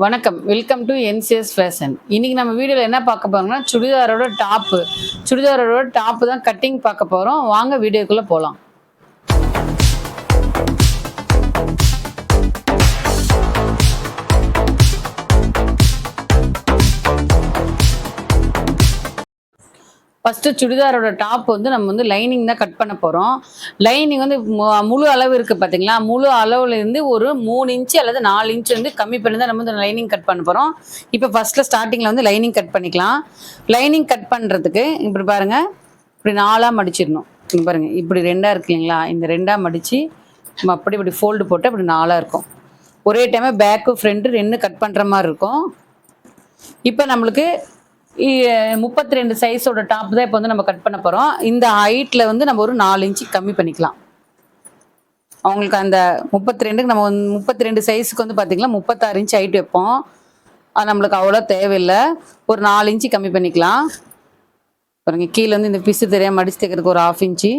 வணக்கம். Welcome to NCS fashion இன்னைக்கு நம்ம வீடியோவில் என்ன பார்க்க போறோம்னா சுடிதாரோட டாப்பு சுடிதாரோட டாப்பு தான் கட்டிங் பார்க்க போகிறோம் வாங்க வீடியோக்குள்ளே போகலாம் ஃபஸ்ட்டு சுடிதாரோட டாப் வந்து நம்ம வந்து லைனிங் தான் கட் பண்ண போகிறோம் லைனிங் வந்து மு- முழு அளவு இருக்குது பார்த்தீங்களா முழு அளவுலேருந்து ஒரு மூணு இன்ச்சு அல்லது நாலு இன்ச்சு வந்து கம்மி பண்ணி தான் நம்ம வந்து லைனிங் கட் பண்ண போகிறோம் இப்போ ஃபஸ்ட்டில் ஸ்டார்டிங்கில் வந்து லைனிங் கட் பண்ணிக்கலாம். லைனிங் கட் பண்ணுறதுக்கு இப்படி பாருங்கள் இப்படி நாலாக மடிச்சிடணும். பாருங்கள் இப்படி ரெண்டாக இருக்கு இல்லைங்களா? இந்த ரெண்டாக மடித்து நம்ம அப்படி இப்படி ஃபோல்டு போட்டு அப்படி நாலாக இருக்கும். ஒரே டைமே பேக்கு ஃப்ரண்ட்டு ரெண்டு கட் பண்ணுற மாதிரி இருக்கும். இப்போ நம்மளுக்கு முப்பத்தி ரெண்டு சைஸோட டாப் தான் இப்போ வந்து நம்ம கட் பண்ண போகிறோம் இந்த ஹைட்டில் வந்து நம்ம ஒரு நாலு இன்ச்சு கம்மி பண்ணிக்கலாம். அவங்களுக்கு அந்த முப்பத்தி ரெண்டுக்கு நம்ம வந்து முப்பத்தி ரெண்டு சைஸுக்கு வந்து பார்த்திங்கன்னா முப்பத்தாறு இன்ச் ஹைட் வைப்போம். அது நம்மளுக்கு அவ்வளோ தேவையில்லை. ஒரு நாலு இன்ச்சு கம்மி பண்ணிக்கலாம். பாருங்க கீழே வந்து இந்த பிசு தெரியாமல் மடிச்சு தைக்கிறதுக்கு ஒரு ஆஃப் இன்ச்சு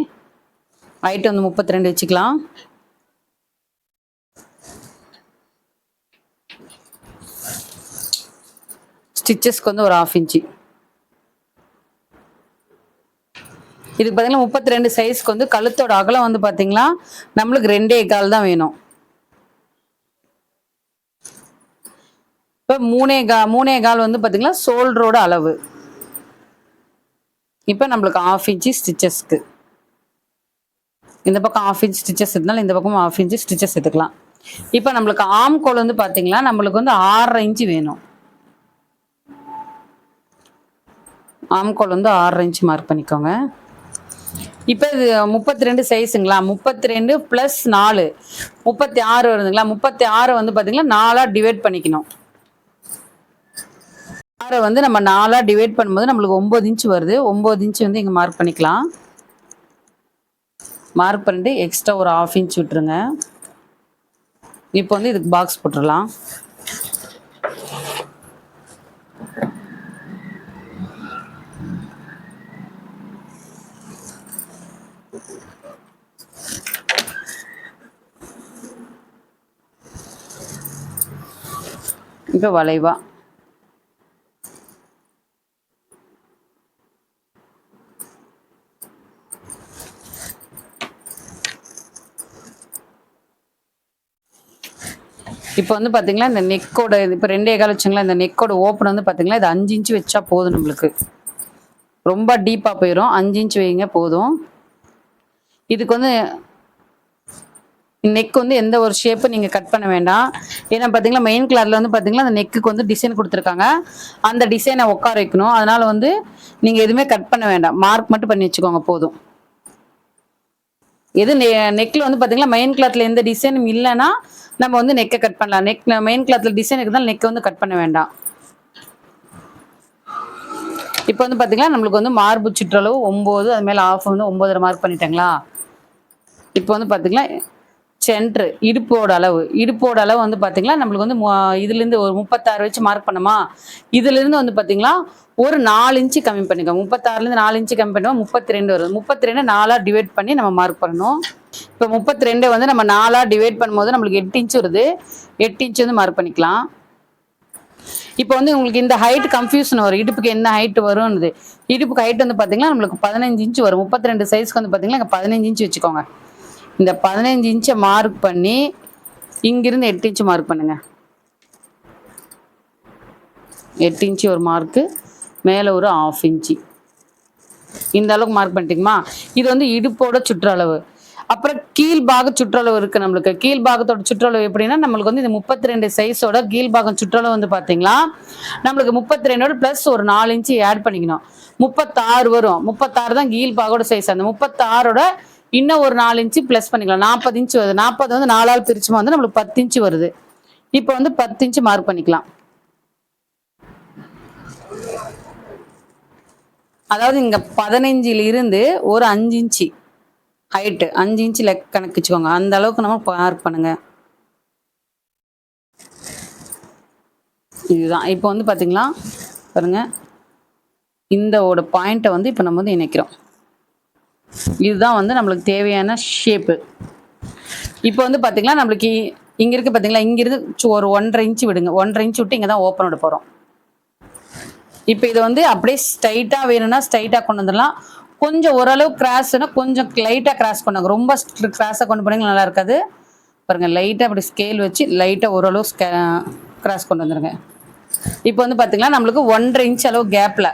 ஹைட் வந்து முப்பத்தி ரெண்டு வச்சுக்கலாம். ஸ்டிச்சஸ்க்கு வந்து ஒரு ஆஃப் இன்ச்சு இதுக்கு பார்த்தீங்கன்னா முப்பத்தி ரெண்டு சைஸ்க்கு வந்து கழுத்தோட அகலம் வந்து பார்த்தீங்களா நம்மளுக்கு ரெண்டே கால் தான் வேணும். இப்போ மூணே கா மூணே கால் வந்து பார்த்தீங்கன்னா சோல்டரோட அளவு. இப்போ நம்மளுக்கு ஆஃப் இன்ச்சு ஸ்டிச்சஸ்க்கு இந்த பக்கம் ஆஃப் இன்ச் ஸ்டிச்சஸ் இருந்தாலும் இந்த பக்கம் ஆஃப் இன்ச்சு ஸ்டிச்சஸ் எடுத்துக்கலாம். இப்போ நம்மளுக்கு ஆம் கோல் வந்து பார்த்தீங்களா நம்மளுக்கு வந்து ஆறரை இன்ச்சு வேணும். ஆம்கோல் வந்து ஆறரை இன்ச் மார்க் பண்ணிக்கோங்க. இப்போ இது முப்பத்தி ரெண்டு சைஸுங்களா முப்பத்தி ரெண்டு ப்ளஸ் நாலு. முப்பத்தி ஆறு வருதுங்களா? முப்பத்தி ஆறு வந்து பார்த்தீங்கன்னா நாலாக டிவைட் பண்ணிக்கணும். ஆறை வந்து நம்ம நாலாக டிவைட் பண்ணும்போது நம்மளுக்கு ஒம்பது இன்ச் வருது. ஒம்பது இன்ச் வந்து இங்கே மார்க் பண்ணிக்கலாம். மார்க் பண்ணிட்டு எக்ஸ்ட்ரா ஒரு ஆஃப் இன்ச் விட்டுருங்க. இப்போ வந்து இதுக்கு பாக்ஸ் போட்டுடலாம் இப்போ வளைவா. இப்போ வந்து பார்த்தீங்களா இந்த நெக்கோட இப்போ ரெண்டே கால் வச்சுங்களா இந்த நெக்கோட ஓப்பன் வந்து பார்த்தீங்களா இது அஞ்சு இன்ச்சு வச்சா போதும் நம்மளுக்கு. ரொம்ப டீப்பாக போயிடும் அஞ்சு இன்ச் வைங்க போதும். இதுக்கு வந்து நெக் வந்து எந்த ஒரு ஷேப்பும் நீங்கள் கட் பண்ண வேண்டாம். ஏன்னா பார்த்தீங்களா மெயின் கலரில் வந்து பார்த்தீங்களா அந்த நெக்குக்கு வந்து டிசைன் கொடுத்துருக்காங்க. அந்த டிசைனை உட்கார வைக்கணும். அதனால் வந்து நீங்கள் எதுவுமே கட் பண்ண வேண்டாம். மார்க் மட்டும் பண்ணி வச்சுக்கோங்க போதும். எது நெக்கில் வந்து பார்த்தீங்களா மெயின் கிளாத்தில் எந்த டிசைனும் இல்லைன்னா நம்ம வந்து நெக்கை கட் பண்ணலாம். நெக் மெயின் கிளாத்தில் டிசைன் இருக்குதால் நெக்கை வந்து கட் பண்ண வேண்டாம். இப்போ வந்து பார்த்தீங்களா நம்மளுக்கு வந்து மார்பு சுற்றளவு ஒம்பது அது மேலே ஆஃப் வந்து ஒம்போதரை மார்க் பண்ணிட்டேங்களா? இப்போ வந்து பார்த்தீங்களா சென்ட்ரு இடுப்போட அளவு. இடுப்போட அளவு வந்து பார்த்தீங்களா நம்மளுக்கு வந்து இதுலேருந்து ஒரு முப்பத்தாறு வச்சு மார்க் பண்ணோமா? இதுலேருந்து வந்து பார்த்தீங்களா ஒரு நாலு இன்ச்சு கம்மி பண்ணிக்கோங்க. முப்பத்தாறுலேருந்து நாலு இன்ச்சு கம்மி பண்ணுவோம். முப்பத்தி ரெண்டு வருது முப்பத்தி ரெண்டு நாலாக டிவைட் பண்ணி நம்ம மார்க் பண்ணணும். இப்போ முப்பத்தி ரெண்டை வந்து நம்ம நாலாக டிவைட் பண்ணும்போது நம்மளுக்கு எட்டு இன்ச்சு வருது. எட்டு இன்ச்சு வந்து மார்க் பண்ணிக்கலாம். இப்போ வந்து உங்களுக்கு இந்த ஹைட் கன்ஃபியூஷன் வரும். இடுப்புக்கு என்ன ஹைட் வரும்னு இடுப்புக்கு ஹைட் வந்து பார்த்தீங்கன்னா நம்மளுக்கு பதினஞ்சு இன்ச்சு வரும். முப்பத்தி ரெண்டு சைஸ்க்கு வந்து பார்த்தீங்கன்னா பதினஞ்சு இன்ச்சு வச்சுக்கோங்க. இந்த பதினஞ்சு இன்ச்சை மார்க் பண்ணி இங்கிருந்து எட்டு இன்ச்சு மார்க் பண்ணுங்க. எட்டு இன்ச்சு ஒரு மார்க்கு மேலே ஒரு ஆஃப் இன்ச்சு இந்த அளவுக்கு மார்க் பண்ணிட்டீங்கம்மா. இது வந்து இடுப்போட சுற்றளவு. அப்புறம் கீழ்பாக சுற்றளவு இருக்கு நம்மளுக்கு. கீழ்பாகத்தோட சுற்றளவு எப்படின்னா நம்மளுக்கு வந்து இந்த முப்பத்தி ரெண்டு சைஸோட கீழ்பாகம் சுற்றளவு வந்து பாத்தீங்களா? நம்மளுக்கு முப்பத்தி ரெண்டோட ப்ளஸ் ஒரு நாலு இன்ச்சு ஆட் பண்ணிக்கணும். முப்பத்தாறு வரும். முப்பத்தாறு தான் கீழ்பாகோட சைஸ் அந்த முப்பத்தாறோட இன்னும் ஒரு நாலு இன்ச்சு ப்ளஸ் பண்ணிக்கலாம். நாற்பது இன்ச்சு வருது. நாற்பது வந்து நாலால் பிரிச்சுமா வந்து நம்மளுக்கு பத்து இன்ச்சு வருது. இப்போ வந்து பத்து இன்ச்சு மார்க் பண்ணிக்கலாம். அதாவது இங்க பதினஞ்சுல இருந்து ஒரு அஞ்சு இன்ச்சு ஹைட்டு அஞ்சு இன்ச்சு லெக் கணக்கு வச்சுக்கோங்க. அந்த அளவுக்கு நம்ம மார்க் பண்ணுங்க. இதுதான். இப்போ வந்து பாத்தீங்களா? பாருங்க. இந்த ஓட பாயிண்ட்டை வந்து இப்போ நம்ம வந்து இணைக்கிறோம். இதுதான் வந்து நம்மளுக்கு தேவையான ஷேப்பு இப்போ வந்து பாத்தீங்களா நம்மளுக்கு இங்கே இருக்குது பார்த்தீங்களா இங்கிருந்து ஒரு ஒன்றரை இன்ச்சு விடுங்க. ஒன்றரை இன்ச்சு விட்டு இங்கே தான் ஓப்பன் விட போகிறோம் இப்போ இது வந்து அப்படியே ஸ்ட்ரைட்டாக வேணும்னா ஸ்ட்ரைட்டாக கொண்டு வந்துடலாம். கொஞ்சம் ஓரளவு கிராஸ்னா கொஞ்சம் லைட்டாக கிராஸ் பண்ணுங்க ரொம்ப கிராஸாக கொண்டு போனீங்க நல்லா இருக்காது. பாருங்க லைட்டாக அப்படி ஸ்கேல் வச்சு லைட்டாக ஓரளவு கிராஸ் கொண்டு வந்துடுங்க இப்போ வந்து பார்த்தீங்கன்னா நம்மளுக்கு ஒன்றரை இன்ச் அளவு கேப்பில்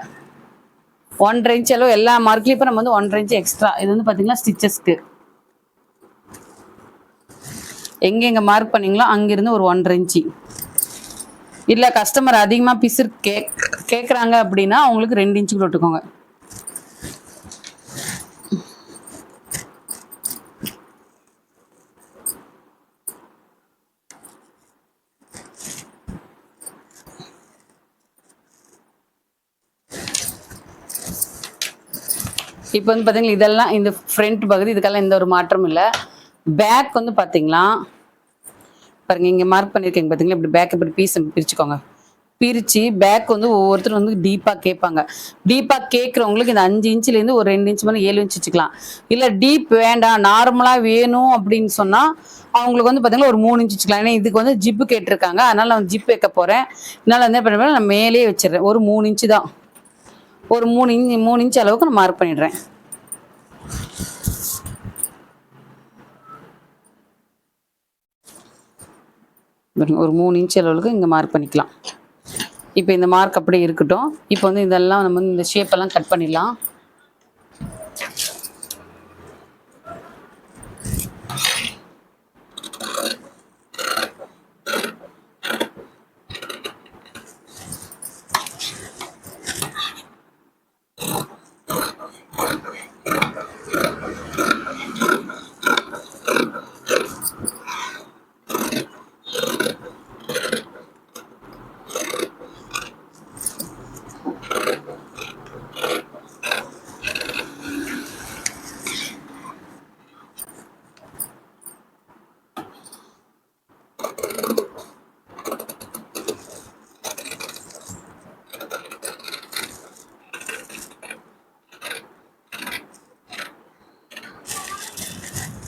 ஒன்றரை இன்ச் அளவு எல்லா மார்க்லையும் இப்போ நம்ம வந்து ஒன்றரை இன்ச் எக்ஸ்ட்ரா இது வந்து பார்த்தீங்கன்னா ஸ்டிச்சஸ்க்கு எங்கெங்கே மார்க் பண்ணீங்களோ அங்கேருந்து ஒரு ஒன்றரை இன்ச்சு இல்லை கஸ்டமர் அதிகமாக பிசுறு கே கேட்குறாங்க அப்படின்னா அவங்களுக்கு ரெண்டு இன்ச்சுக்கு விட்டுக்கோங்க இப்போ வந்து பார்த்தீங்கன்னா இதெல்லாம் இந்த ஃப்ரண்ட் பகுதி இதுக்கெல்லாம் எந்த ஒரு மாற்றமும் இல்லை. பேக் வந்து பார்த்தீங்களா பாருங்க இங்கே மார்க் பண்ணியிருக்கீங்க பார்த்தீங்களா இப்படி பேக் இப்படி பீஸ் பிரிச்சுக்கோங்க. பிரித்து பேக் வந்து ஒவ்வொருத்தரும் வந்து டீப்பாக கேட்பாங்க. டீப்பாக கேட்குறவங்களுக்கு இந்த அஞ்சு இன்ச்லேருந்து ஒரு ரெண்டு இன்ச் மேலே ஏழு இன்ச் வச்சுக்கலாம். இல்லை டீப் வேண்டாம் நார்மலாக வேணும் அப்படின்னு சொன்னால் அவங்களுக்கு வந்து பார்த்தீங்கன்னா ஒரு மூணு இன்ச் வச்சுக்கலாம். ஏன்னா இதுக்கு வந்து ஜிப்பு கேட்டிருக்காங்க. அதனால் நான் ஜிப் வைக்க போகிறேன் அதனால் வந்து என்ன பண்ணுவேன் நான் மேலேயே வச்சிடுறேன். ஒரு மூணு இன்ச்சு தான். ஒரு மூணு இன்ச் மூணு இன்ச் அளவுக்கு நான் மார்க் பண்ணிடுறேன். ஒரு மூணு இன்ச் அளவுக்கு இங்கே மார்க் பண்ணிக்கலாம். இப்போ இந்த மார்க் அப்படியே இருக்கட்டும். இப்போ வந்து இதெல்லாம் நம்ம வந்து இந்த ஷேப்பெல்லாம் கட் பண்ணிடலாம்.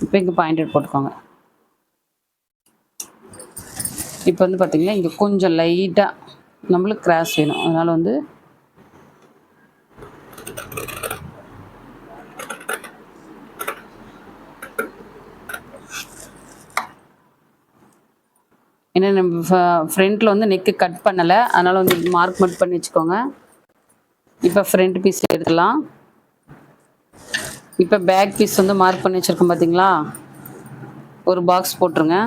இப்போ இங்கே பாயிண்டட் போட்டுக்கோங்க. இப்போ வந்து பார்த்தீங்கன்னா இங்கே கொஞ்சம் லைட்டாக நம்மளுக்கு கிராஸ் வேணும். அதனால் வந்து ஏன்னா நம்ம ஃப்ரண்ட்டில் வந்து நெக்கு கட் பண்ணலை. அதனால் வந்து மார்க் மட்டும் பண்ணி வச்சுக்கோங்க. இப்போ ஃப்ரண்ட் பீஸ் எடுத்துக்கலாம் இப்போ பேக் பீஸ் வந்து மார்க் பண்ணி வச்சுருக்கோம் பார்த்தீங்களா ஒரு பாக்ஸ் போட்டுருங்க.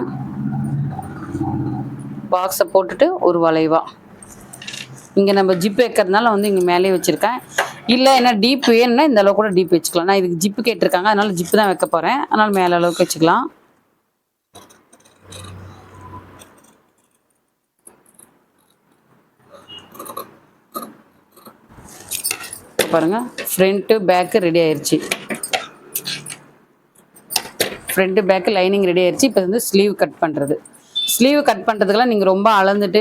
பாக்ஸை போட்டுட்டு ஒரு வளைவா. இங்கே நம்ம ஜிப் வைக்கிறதுனால வந்து இங்கே மேலேயே வச்சுருக்கேன். இல்லை என்ன டீப் வேணும்னா இந்த அளவு கூட டீப் வச்சுக்கலாம். நான் இதுக்கு ஜிப்பு கேட்டிருக்காங்க அதனால ஜிப்பு தான் வைக்க போகிறேன் அதனால் மேலே அளவுக்கு வச்சுக்கலாம். பாருங்கள் பாருங்க ஃப்ரண்ட்டு பேக்கு ரெடி ஆயிடுச்சு ஃப்ரண்ட்டு பேக்கு லைனிங் ரெடி ஆயிடுச்சு இப்போ வந்து ஸ்லீவ் கட் பண்ணுறது ஸ்லீவ் கட் பண்ணுறதுக்கெல்லாம் நீங்கள் ரொம்ப அளந்துட்டு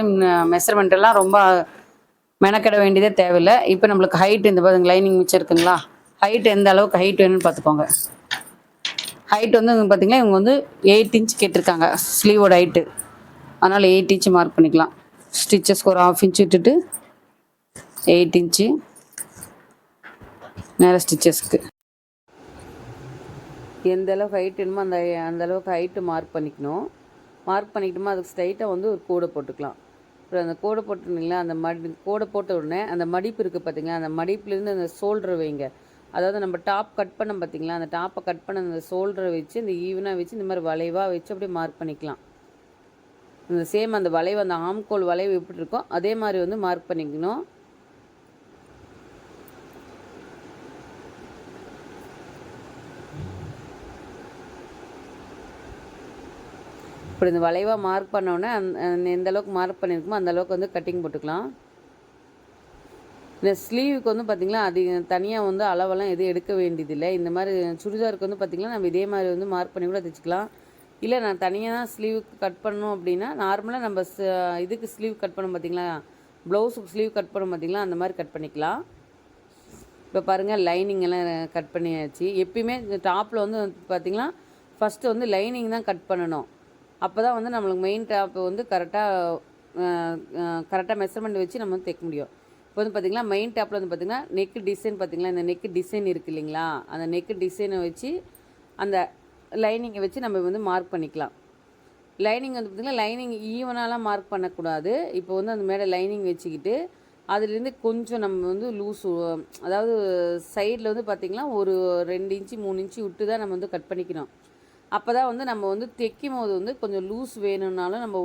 மெஷர்மெண்ட் எல்லாம் ரொம்ப மெனக்கெட வேண்டியதே தேவையில்லை. இப்போ நம்மளுக்கு ஹைட் இந்த பாருங்க லைனிங் மிச்சம் இருக்குங்களா? ஹைட் எந்த அளவுக்கு ஹைட் வேணும்னு பார்த்துக்கோங்க. ஹைட் வந்து பார்த்தீங்கன்னா இவங்க வந்து எயிட் இன்ச் கேட்டிருக்காங்க ஸ்லீவோட ஹைட்டு அதனால் எயிட் இன்ச் மார்க் பண்ணிக்கலாம். ஸ்டிச்சஸ்க்கு ஒரு ஆஃப் இன்ச் விட்டுட்டு எயிட் இன்ச்சு மேலே ஸ்டிச்சஸ்க்கு எந்த அளவுக்கு ஹைட் வேணுமோ அந்த அந்த அளவுக்கு ஹைட்டு மார்க் பண்ணிக்கணும். மார்க் பண்ணிக்கிட்டோமா அதுக்கு ஸ்ட்ரைட்டாக வந்து ஒரு கூடை போட்டுக்கலாம். அப்புறம் அந்த கோடை போட்டுருந்தீங்களா அந்த மடி கோடை போட்ட உடனே அந்த மடிப்பு இருக்குது பார்த்தீங்களா அந்த மடிப்புலேருந்து அந்த ஷோல்டர் வைங்க. அதாவது நம்ம டாப் கட் பண்ண பார்த்தீங்களா அந்த டாப்பை கட் பண்ண அந்த ஷோல்டரை வச்சு இந்த ஈவனாக வச்சு இந்த மாதிரி வளைவாக வச்சு அப்படியே மார்க் பண்ணிக்கலாம். இந்த சேம் அந்த வளைவு அந்த ஆம்கோல் வளைவு எப்படி இருக்கோ அதே மாதிரி வந்து மார்க் பண்ணிக்கணும். இப்படி இந்த வளைவாக மார்க் பண்ணோன்னே அந்த எந்த அளவுக்கு மார்க் பண்ணியிருக்கோமோ அந்த அளவுக்கு வந்து கட்டிங் போட்டுக்கலாம். இந்த ஸ்லீவுக்கு வந்து பார்த்திங்களா அது தனியாக வந்து அளவெல்லாம் எதுவும் எடுக்க வேண்டியதில்லை. இந்த மாதிரி சுடிதாருக்கு வந்து பார்த்திங்கன்னா நம்ம இதே மாதிரி வந்து மார்க் பண்ணி கூட தைச்சிக்கலாம். இல்லை நான் தனியாக தான் ஸ்லீவுக்கு கட் பண்ணணும் அப்படின்னா நார்மலாக நம்ம ஸ் இதுக்கு ஸ்லீவ் கட் பண்ணோம் பார்த்தீங்களா ப்ளவுஸுக்கு ஸ்லீவ் கட் பண்ணோம் பார்த்தீங்களா அந்த மாதிரி கட் பண்ணிக்கலாம். இப்போ பாருங்கள் லைனிங் எல்லாம் கட் பண்ணியாச்சு. எப்பயுமே இந்த டாப்பில் வந்து பார்த்திங்கன்னா ஃபஸ்ட்டு வந்து லைனிங் தான் கட் பண்ணணும். அப்போ தான் வந்து நம்மளுக்கு மெயின் டாப் வந்து கரெக்டாக கரெக்டாக மெஷர்மெண்ட் வச்சு நம்ம வந்து தைக்க முடியும். இப்போ வந்து பார்த்திங்கன்னா மெயின் டாப்பில் வந்து பார்த்திங்கன்னா நெக்கு டிசைன் பார்த்திங்களா இந்த நெக்கு டிசைன் இருக்குது இல்லைங்களா? அந்த நெக்கு டிசைனை வச்சு அந்த லைனிங்கை வச்சு நம்ம வந்து மார்க் பண்ணிக்கலாம். லைனிங் வந்து பார்த்திங்கன்னா லைனிங் ஈவனாலாம் மார்க் பண்ணக்கூடாது. இப்போ வந்து அந்த மேலே லைனிங் வச்சுக்கிட்டு அதுலேருந்து கொஞ்சம் நம்ம வந்து லூஸ் அதாவது சைடில் வந்து பார்த்திங்கன்னா ஒரு ரெண்டு இன்ச்சு மூணு இன்ச்சு விட்டு தான் நம்ம வந்து கட் பண்ணிக்கணும். அப்போ தான் வந்து நம்ம வந்து தைக்கும் போது வந்து கொஞ்சம் லூஸ் வேணும்னாலும் நம்ம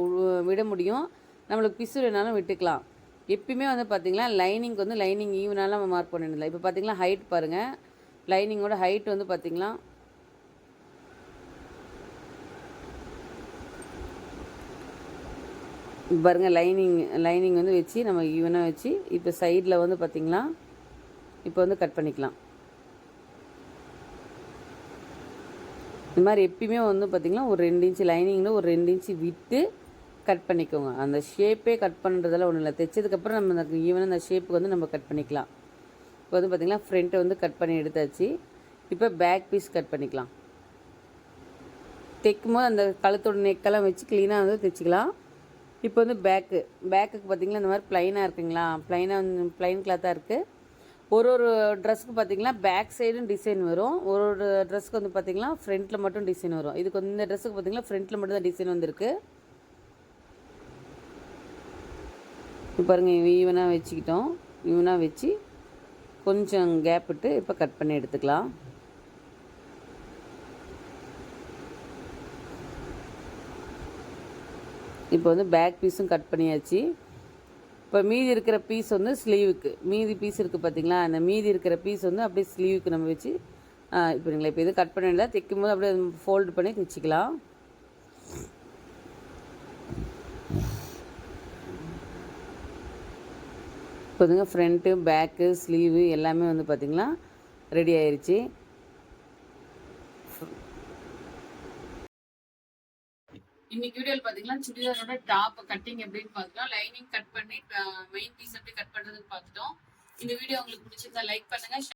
விட முடியும். நம்மளுக்கு பிசு வேணாலும் விட்டுக்கலாம். எப்பயுமே வந்து பார்த்திங்கன்னா லைனிங் வந்து லைனிங் ஈவனாலாம் நம்ம மார்க் பண்ணிடலாம் இப்போ பார்த்திங்கன்னா ஹைட் பாருங்கள் லைனிங்கோட ஹைட் வந்து பார்த்திங்கன்னா பாருங்கள் லைனிங் லைனிங் வந்து வச்சு நம்ம ஈவனாக வச்சு இப்போ சைடில் வந்து பார்த்திங்களா இப்போ வந்து கட் பண்ணிக்கலாம். இந்த மாதிரி எப்பயுமே வந்து பார்த்திங்கன்னா ஒரு ரெண்டு இன்ச்சு லைனிங்கில் ஒரு ரெண்டு இன்ச்சு விட்டு கட் பண்ணிக்கோங்க. அந்த ஷேப்பே கட் பண்ணுறதெல்லாம் ஒன்றும் இல்லை தைச்சதுக்கப்புறம் நம்ம அந்த ஈவனாக அந்த ஷேப்புக்கு வந்து நம்ம கட் பண்ணிக்கலாம். இப்போ வந்து பார்த்திங்கன்னா ஃப்ரண்ட்டை வந்து கட் பண்ணி எடுத்தாச்சு. இப்போ பேக் பீஸ் கட் பண்ணிக்கலாம். தைக்கும் போது அந்த கழுத்தோட நெக்கெல்லாம் வச்சு க்ளீனாக வந்து தைச்சிக்கலாம். இப்போ வந்து பேக்கு பேக்குக்கு பார்த்தீங்கன்னா இந்த மாதிரி ப்ளைனாக இருக்குங்களா? ப்ளைனாக வந்து ப்ளைன் கிளாத்தாக இருக்குது ஒரு ஒரு ட்ரெஸ்க்கு பார்த்தீங்கன்னா பேக் சைடும் டிசைன் வரும். ஒரு ஒரு ட்ரெஸ்க்கு வந்து பார்த்தீங்கன்னா ஃப்ரண்ட்டில் மட்டும் டிசைன் வரும். இதுக்கு வந்து இந்த ட்ரெஸ்ஸுக்கு பார்த்தீங்கன்னா ஃப்ரண்ட்டில் மட்டும் தான் டிசைன் வந்திருக்கு. இப்போ பாருங்க ஈவனாக வச்சுக்கிட்டோம். ஈவனாக வச்சு கொஞ்சம் கேப் விட்டு இப்போ கட் பண்ணி எடுத்துக்கலாம். இப்போ வந்து பேக் பீஸும் கட் பண்ணியாச்சு. இப்போ மீதி இருக்கிற பீஸ் வந்து ஸ்லீவுக்கு மீதி பீஸ் இருக்குது பார்த்தீங்களா அந்த மீதி இருக்கிற பீஸ் வந்து அப்படியே ஸ்லீவுக்கு நம்ம வச்சு இப்போ இப்போ இது கட் பண்ணல தைக்கும் போது அப்படியே ஃபோல்டு பண்ணி தைச்சிக்கலாம். இப்போ வந்துங்க ஃப்ரண்ட்டு பேக்கு ஸ்லீவு எல்லாமே வந்து பார்த்திங்களா ரெடி ஆயிடுச்சு இன்னைக்கு வீடியோவில் பார்த்தீங்கன்னா சுடிதாரோட டாப் கட்டிங் எப்படின்னு பார்த்துட்டோம். லைனிங் கட் பண்ணி uh, மெயின் பீஸ் எப்படி கட் பண்ணுறதுன்னு பார்த்துட்டோம். இந்த வீடியோ உங்களுக்கு பிடிச்சிருந்தா லைக் பண்ணுங்க